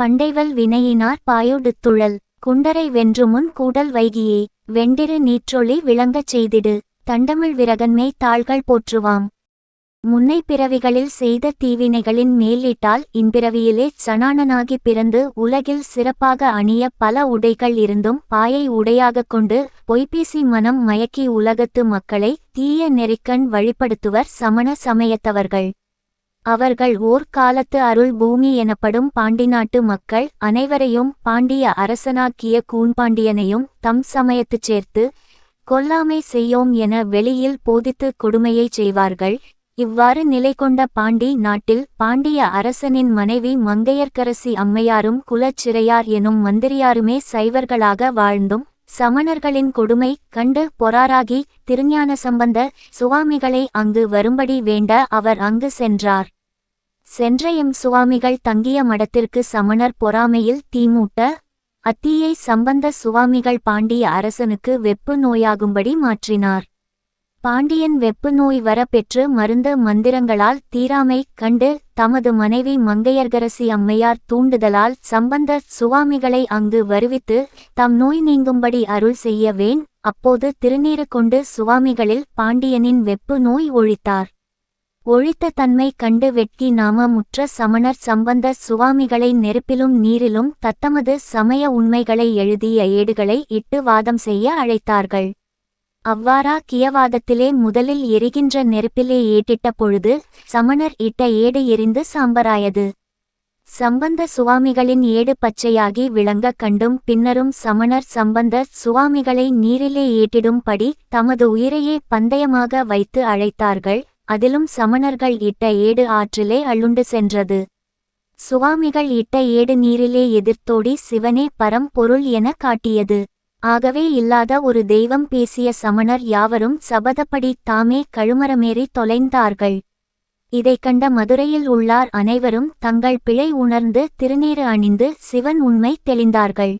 பண்டைவல் வினையினார் பாயுடுத்துழல் குண்டரை வென்றுமுன் கூடல் வைகியே வெண்டிரு நீற்றொளி விளங்கச் செய்திடு தண்டமிழ் விரகன்மை தாள்கள் போற்றுவாம். முன்னை பிறவிகளில் செய்த தீவினைகளின் மேலிட்டால் இன்பிறவியிலே சனானனாகி பிறந்து உலகில் சிறப்பாக அணிய பல உடைகள் இருந்தும் பாயை உடையாகக் கொண்டு பொய்பேசி மனம் மயக்கி உலகத்து மக்களை தீய நெறிக்கண் வழிப்படுத்துவர் சமண சமயத்தவர்கள். அவர்கள் ஓர் காலத்து அருள் பூமி எனப்படும் பாண்டி நாட்டு மக்கள் அனைவரையும் பாண்டிய அரசனாக்கிய கூண்பாண்டியனையும் தம் சமயத்துச் சேர்த்து கொல்லாமை செய்யோம் என வெளியில் போதித்து கொடுமையைச் செய்வார்கள். இவ்வாறு நிலை கொண்ட பாண்டி நாட்டில் பாண்டிய அரசனின் மனைவி மங்கையர்க்கரசி அம்மையாரும் குலச்சிறையார் எனும் மந்திரியாருமே சைவர்களாக வாழ்ந்தும் சமணர்களின் கொடுமை கண்டு பொறாராகி திருஞான சம்பந்த சுவாமிகளை அங்கு வரும்படி வேண்ட அவர் அங்கு சென்றார். சென்ற எம் சுவாமிகள் தங்கிய மடத்திற்கு சமணர் பொறாமையில் தீமூட்ட அத்தீயை சம்பந்த சுவாமிகள் பாண்டிய அரசனுக்கு வெப்பு நோயாகும்படி மாற்றினார். பாண்டியன் வெப்பு நோய் வரப்பெற்று மருந்த மந்திரங்களால் தீராமை கண்டு தமது மனைவி மங்கையர்கரசி அம்மையார் தூண்டுதலால் சம்பந்த சுவாமிகளை அங்கு வருவித்து தம் நோய் நீங்கும்படி அருள் செய்யவேன் அப்போது திருநீறு கொண்டு சுவாமிகளில் பாண்டியனின் வெப்பு நோய் ஒழித்தார். ஒழித்த தன்மை கண்டு வெட்கி நாம முற்ற சமணர் சம்பந்த சுவாமிகளை நெருப்பிலும் நீரிலும் தத்தமது சமய உண்மைகளை எழுதிய ஏடுகளை இட்டு வாதம் செய்ய அழைத்தார்கள். அவ்வாறா கியவாதத்திலே முதலில் எரிகின்ற நெருப்பிலே ஏட்டிட்ட பொழுது சமணர் இட்ட ஏடு எரிந்து சாம்பராயது. சம்பந்த சுவாமிகளின் ஏடு பச்சையாகி விளங்க கண்டும் பின்னரும் சமணர் சம்பந்த சுவாமிகளை நீரிலே ஏட்டிடும்படி தமது உயிரையே பந்தயமாக வைத்து அழைத்தார்கள் அதிலும் சமணர்கள் இட்ட ஏடு ஆற்றிலே அள்ளுண்டு சென்றது. சுவாமிகள் இட்ட ஏடு நீரிலே எதிர்த்தோடி சிவனே பரம் பொருள் என காட்டியது. ஆகவே இல்லாத ஒரு தெய்வம் பேசிய சமணர் யாவரும் சபதப்படி தாமே கழுமரமேறி தொலைந்தார்கள். இதைக் கண்ட மதுரையில் உள்ளார் அனைவரும் தங்கள் பிழை உணர்ந்து திருநீறு அணிந்து சிவன் உண்மை தெளிந்தார்கள்.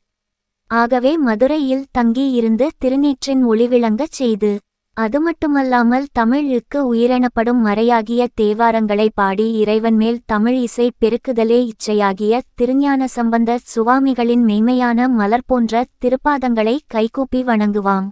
ஆகவே மதுரையில் தங்கியிருந்து திருநீற்றின் ஒளிவிளங்கச் செய்து அது மட்டுமல்லாமல் தமிழுக்கு உயிரெனப்படும் மறையாகிய தேவாரங்களை பாடி இறைவன் மேல் தமிழ் இசை பெருக்குதலே இச்சையாகிய திருஞான சம்பந்த சுவாமிகளின் மெய்மையான மலர் போன்ற திருப்பாதங்களை கைகூப்பி வணங்குவாம்.